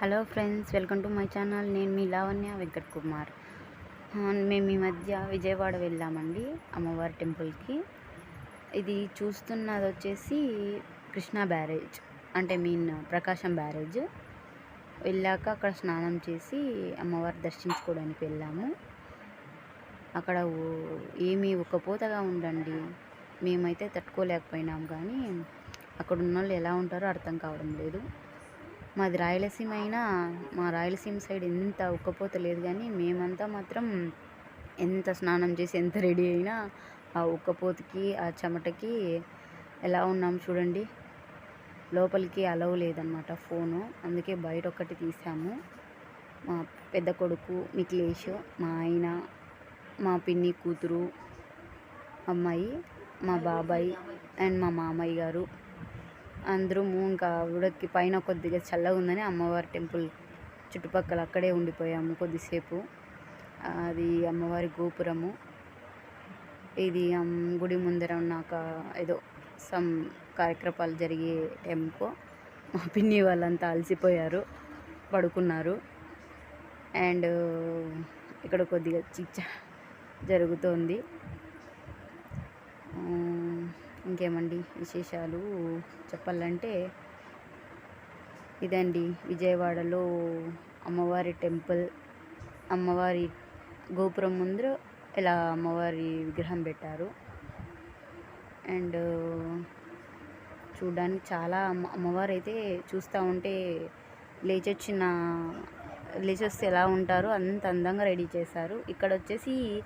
Hello friends welcome to my channel. నేను మీ లావణ్య వెంకట్ కుమార్ మేము ఈ మధ్య విజయవాడ వెళ్ళామండి అమ్మవారి టెంపుల్కి. ఇది చూస్తున్నది వచ్చేసి కృష్ణా బ్యారేజ్ అంటే మీన్ ప్రకాశం బ్యారేజ్. వెళ్ళాక అక్కడ స్నానం చేసి అమ్మవారి దర్శించుకోవడానికి వెళ్ళాము. అక్కడ ఏమీ ఉక్కపోతగా ఉండండి మేమైతే తట్టుకోలేకపోయినాం కానీ అక్కడ ఉన్న వాళ్ళు ఎలా ఉంటారో అర్థం కావడం లేదు. మాది రాయలసీమ అయినా మా రాయలసీమ సైడ్ ఎంత ఉక్కపోత లేదు కానీ మేమంతా మాత్రం ఎంత స్నానం చేసి ఎంత రెడీ అయినా ఆ ఉక్కపోతకి ఆ చెమటకి ఎలా ఉన్నాం చూడండి. లోపలికి అలవ్ లేదనమాట ఫోను. అందుకే బయట ఒక్కటి తీసాము. మా పెద్ద కొడుకు నిఖిలేష్ మా ఆయన మా పిన్ని కూతురు అమ్మాయి మా బాబాయ్ అండ్ మా మామయ్య గారు. అందరము ఇంకా ఉడక్కి పైన కొద్దిగా చల్లగా ఉందని అమ్మవారి టెంపుల్ చుట్టుపక్కల అక్కడే ఉండిపోయాము కొద్దిసేపు. అది అమ్మవారి గోపురము. ఇది గుడి ముందర ఉన్నాక ఏదో సమ్ కార్యక్రమాలు జరిగే టెంపో. మా పిన్ని వాళ్ళంతా అలసిపోయారు పడుకున్నారు. అండ్ ఇక్కడ కొద్దిగా చిచ్చ జరుగుతోంది ఆ, ఇంకేమండి విశేషాలు? చెప్పాలంటే ఇదండి విజయవాడలో అమ్మవారి టెంపుల్. అమ్మవారి గోపురం ముందు ఇలా అమ్మవారి విగ్రహం పెట్టారు. అండ్ చూడడానికి చాలా అమ్మ అమ్మవారు అయితే చూస్తూ ఉంటే లేచొచ్చిన లేచొస్తే ఎలా ఉంటారో అంత అందంగా రెడీ చేశారు. ఇక్కడ వచ్చేసి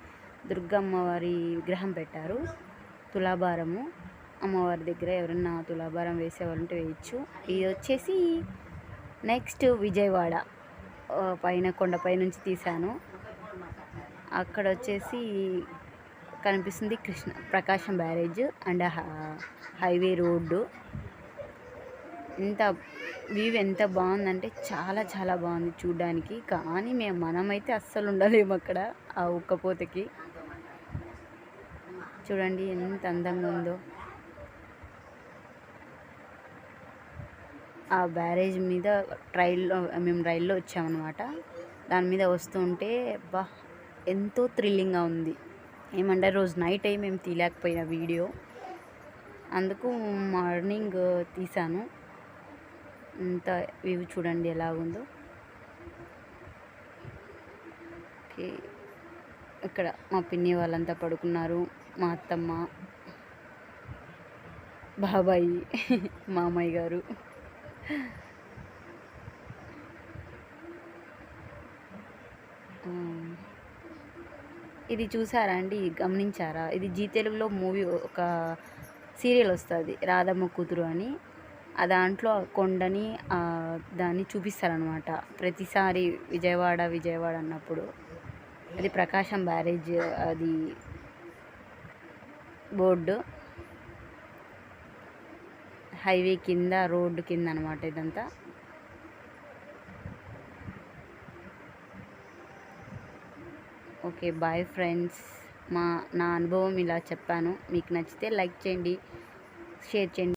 దుర్గమ్మవారి విగ్రహం పెట్టారు. తులాభారము. అమ్మవారి దగ్గర ఎవరన్నా తులాభారం వేసేవాళ్ళుంటే వేయచ్చు. ఇది వచ్చేసి నెక్స్ట్ విజయవాడ. పైన కొండపై నుంచి తీశాను. అక్కడ వచ్చేసి కనిపిస్తుంది Krishna Prakasam barrage and highway road. ఎంత వ్యూ ఎంత బాగుందంటే చాలా చాలా బాగుంది చూడ్డానికి. కానీ మేము మనమైతే అస్సలు ఉండలేము అక్కడ ఆ ఉక్కపోతకి చూడండి ఎంత అందంగా ఉందో. ఆ బ్యారేజ్ మీద ట్రైల్లో మేము రైల్లో వచ్చామన్నమాట. దాని మీద వస్తుంటే బా ఎంతో థ్రిల్లింగ్గా ఉంది. ఏమంటే రోజు నైట్ అయ్యి మేము తీయలేకపోయిన వీడియో. అందుకు మార్నింగ్ తీసాను ఇంత వ్యూ చూడండి ఎలా ఉందో. ఓకే. ఇక్కడ మా పిన్ని వాళ్ళంతా పడుకున్నారు. మా అత్తమ్మ బాబాయి మామయ్య గారు. ఇది చూసారా అండి? గమనించారా? ఇది జీ తెలుగులో మూవీ ఒక సీరియల్ వస్తుంది. రాధమ్మ కూతురు అని. ఆ దాంట్లో కొండని దాన్ని చూపిస్తారనమాట ప్రతిసారి విజయవాడ విజయవాడ అన్నప్పుడు. అది ప్రకాశం బ్యారేజ్ అది బోర్డు. హైవే కింద రోడ్డు కింద అనమాట ఇదంతా. Okay bye friends. మా నా అనుభవం ఇలా చెప్పాను. మీకు నచ్చితే లైక్ చేయండి షేర్ చేయండి.